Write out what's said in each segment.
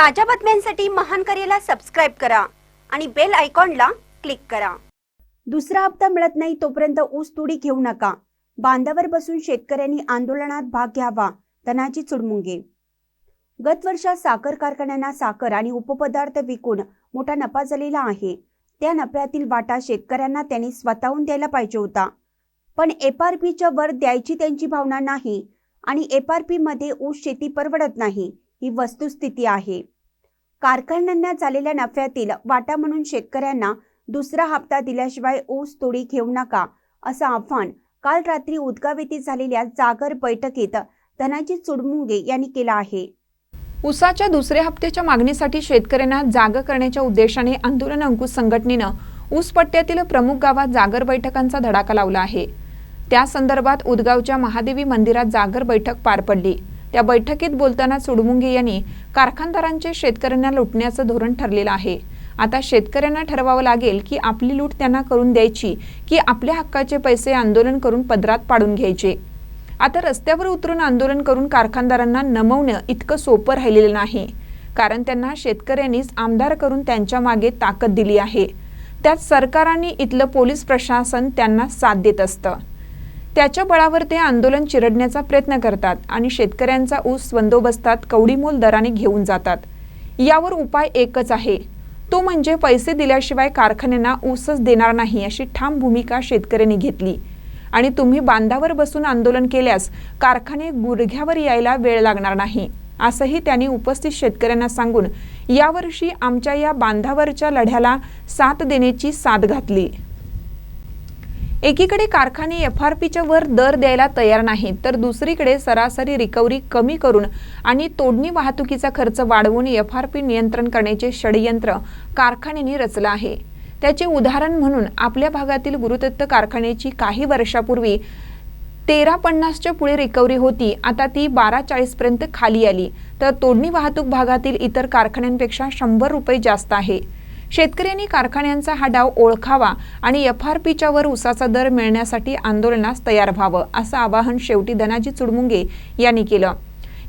ताज्या बातम्यांसाठी महान करेला सबस्क्राईब करा आणि बेल आयकॉनला क्लिक करा. दुसरा हप्ता मिळत नाही तोपर्यंत ऊस तुडी घेऊ नका. बांधावर बसून शेतकऱ्यांनी आंदोलनात भाग घ्यावा तनाची चुडमुंगे. गत वर्षात साखर कारखान्यांना साखर आणि उपपदार्थ विकून मोठा नफा झालेला आहे. त्या नफ्यातील वाटा शेतकऱ्यांना त्यांनी स्वतःहून द्यायला पाहिजे होता. पण एफआरपीच्या आर पीच्या वर द्यायची त्यांची भावना नाही आणि एफआरपी आरमध्ये ऊस शेती परवडत नाही. ही वस्तुस्थिती आहे. कारखान्यांना झालेल्या नफ्यातील वाटा म्हणून शेतकऱ्यांना दुसरा हप्ता दिल्याशिवाय ऊस तोडी घेऊ नका असं आव्हान काल रात्री उदगाव येथे झालेल्या जागर बैठकीत धनाजी चुडमुंगे यांनी केलं आहे. उसाच्या दुसऱ्या हप्त्याच्या मागणीसाठी शेतकऱ्यांना जाग करण्याच्या उद्देशाने आंदोलन अंकुश संघटनेनं ऊस पट्ट्यातील प्रमुख गावात जागर बैठकांचा धडाका लावला आहे. त्या संदर्भात उदगावच्या महादेवी मंदिरात जागर बैठक पार पडली. त्या बैठकीत बोलताना सुडमुंगे यांनी कारखानदारांचे शेतकऱ्यांना लुटण्याचं धोरण ठरलेलं आहे. आता शेतकऱ्यांना ठरवावं लागेल की आपली लूट त्यांना करून द्यायची की आपल्या हक्काचे पैसे आंदोलन करून पदरात पाडून घ्यायचे. आता रस्त्यावर उतरून आंदोलन करून कारखानदारांना नमवणं इतकं सोपं राहिलेलं नाही. कारण त्यांना शेतकऱ्यांनीच आमदार करून त्यांच्या मागे ताकद दिली आहे. त्यात सरकारांनी इथलं पोलीस प्रशासन त्यांना साथ देत असतं. त्याच्या बळावर ते आंदोलन चिरडण्याचा प्रयत्न करतात आणि शेतकऱ्यांचा ऊस बंदोबस्तात कवडीमोल दराने घेऊन जातात. यावर उपाय एकच आहे. तो म्हणजे पैसे दिल्याशिवाय कारखान्यांना ऊसच देणार नाही अशी ठाम भूमिका शेतकऱ्यांनी घेतली. आणि तुम्ही बांधावर बसून आंदोलन केल्यास कारखाने गुडघ्यावर यायला वेळ लागणार नाही असंही त्यांनी उपस्थित शेतकऱ्यांना सांगून यावर्षी आमच्या या बांधावरच्या लढ्याला साथ देण्याची साथ घातली. एकीकडे कारखाने एफ आर पीच्या वर दर द्यायला तयार नाहीत तर दुसरीकडे सरासरी रिकव्हरी कमी करून आणि तोडणी वाहतुकीचा खर्च वाढवून एफ आर पी नियंत्रण करण्याचे षडयंत्र कारखान्यांनी रचलं आहे. त्याचे उदाहरण म्हणून आपल्या भागातील गुरुदत्त कारखान्याची काही वर्षापूर्वी तेरा पन्नासच्या पुढे रिकव्हरी होती आता ती बारा चाळीसपर्यंत खाली आली. तर तोडणी वाहतूक भागातील इतर कारखान्यांपेक्षा शंभर रुपये जास्त आहे. शेतकऱ्यांनी कारखान्यांचा हा डाव ओळखावा आणि एफ आर पीच्या वर उसाचा दर मिळण्यासाठी आंदोलनास तयार व्हावं असं आवाहन शेवटी धनाजी चुडमुंगे यांनी केलं.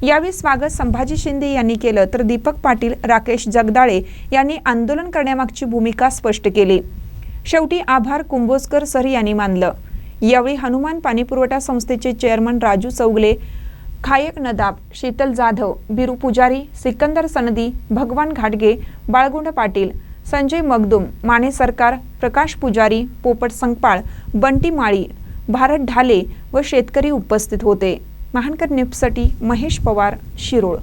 यावेळी स्वागत संभाजी शिंदे यांनी केलं तर दीपक पाटील राकेश जगदाळे यांनी आंदोलन करण्यामागची भूमिका स्पष्ट केली. शेवटी आभार कुंभोजकर सर यांनी मानलं. यावेळी हनुमान पाणीपुरवठा संस्थेचे चेअरमन राजू चौगले खायक नदाब शीतल जाधव बिरू पुजारी सिकंदर सनदी भगवान घाटगे बाळगुंड पाटील संजय मगदुम माने सरकार प्रकाश पुजारी पोपट संकपाळ बंटी माळी भारत ढाले व शेतकरी उपस्थित होते. महानकर निपसाठी महेश पवार शिरोळ.